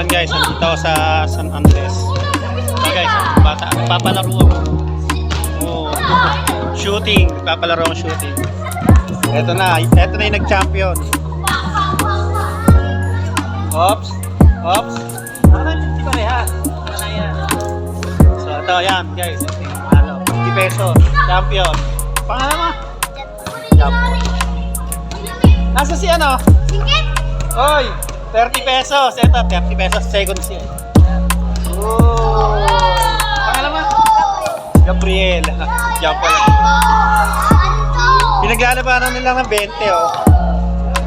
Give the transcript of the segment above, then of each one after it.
Ayun guys, nandito ako sa San Andres. Okay guys, bata, papalaro ako. Oh, shooting, papalaro ako shooting. Ito na, ito na yung nag-champion. Oops, oops. Ano na yung pareha? Ano yan? So ito, yan guys. Ano, 50 pesos. Champion. Pangalan mo? Champion. Nasa si ano? Oy, 30 pesos. Ito, 30 pesos. Second siya. Oh. Pangalan mo? Gabriel. Jampol. Pinaglalabanan nila ng 20, oh.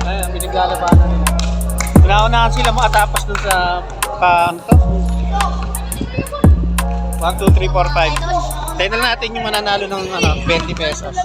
Ayan, pinaglalabanan nila. Una-unahan sila makatapos dun sa pa, ano to? 1, 2, 3, 4, 5. Tignan natin yung mananalo ng ano, 20 pesos.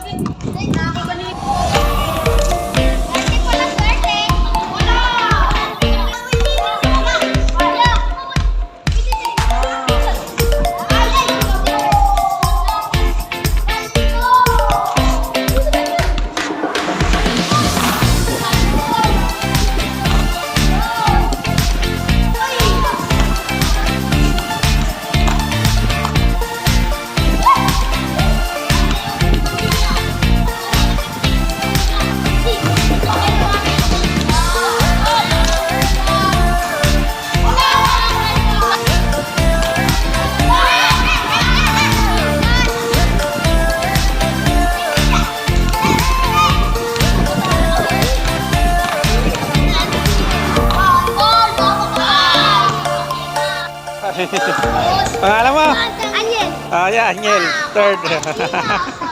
Pangalan mo? Anyel. Ah, yeah, Angel. Third.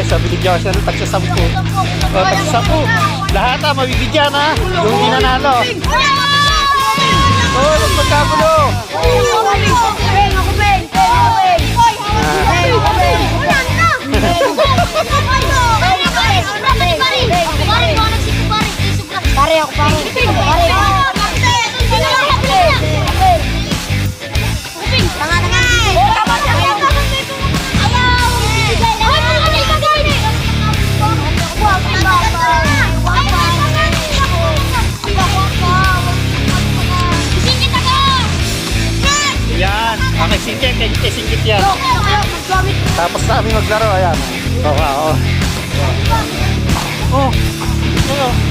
guys, so binigyan ko siya ng tagsa 10. O, tagsa 10. Lahat ah, mabibigyan ha. Yung hindi nanalo. Oh, huwag singkit yan. Tapos na kami maglaro. Ayan. Oo, oh, oo. Oh. Oh.